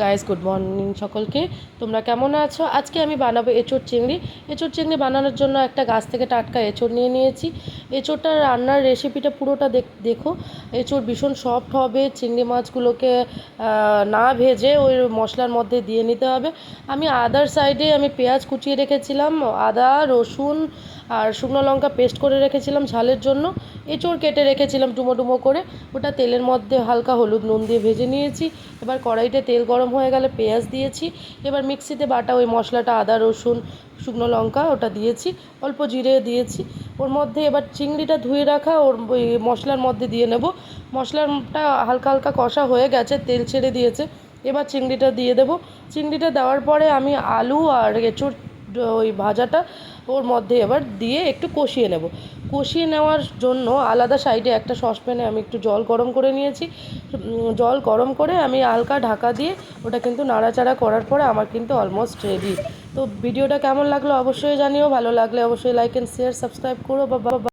Guys good morning সকলকে। তোমরা কেমন আছো? আজকে আমি বানাবো এঁচোড় চিংড়ি। এঁচোড় চিংড়ি বানানোর জন্য একটা গাছ থেকে টাটকা এঁচোড় নিয়ে নিয়েছি। এঁচোড়টা রান্নার রেসিপিটা পুরোটা দেখ- দেখো। এঁচোড় ভীষণ সফট হবে, চিংড়ি মাছগুলোকে না ভেজে ওই মশলার মধ্যে দিয়ে নিতে হবে। আমি আদার সাইডে আমি পেঁয়াজ কুচিয়ে রেখেছিলাম, আদা, রসুন আর শুকনো লঙ্কা পেস্ট করে রেখেছিলাম ঝালের জন্য, এঁচোড় কেটে রেখেছিলাম ডুমো টুমো করে। ওটা তেলের মধ্যে হালকা হলুদ নুন দিয়ে ভেজে নিয়েছি। এবার কড়াইতে তেল গরম হয়ে গেলে পেঁয়াজ দিয়েছি। এবার মিক্সিতে বাটা ওই মশলাটা, আদা, রসুন, শুকনো লঙ্কা ওটা দিয়েছি। অল্প জিরে দিয়েছি। ওর মধ্যে এবার চিংড়িটা ধুয়ে রাখা, ওর ওই মশলার মধ্যে দিয়ে নেব। মশলাটা হালকা হালকা কষা হয়ে গেছে, তেল ছেড়ে দিয়েছে। এবার চিংড়িটা দিয়ে দেবো। চিংড়িটা দেওয়ার পরে আমি আলু আর এঁচোড় ওই ভাজাটা ওর মধ্যে এবার দিয়ে একটু কষিয়ে নেব। কষিয়ে নেওয়ার জন্য আলাদা সাইডে একটা সসপ্যানে আমি একটু জল গরম করে নিয়েছি। জল গরম করে আমি হালকা ঢাকা দিয়ে ওটা কিন্তু নাড়াচাড়া করার পরে আমার কিন্তু অলমোস্ট রেডি তো ভিডিওটা কেমন লাগল অবশ্যই জানিও, ভালো লাগলে অবশ্যই লাইক অ্যান্ড শেয়ার সাবস্ক্রাইব করো বা।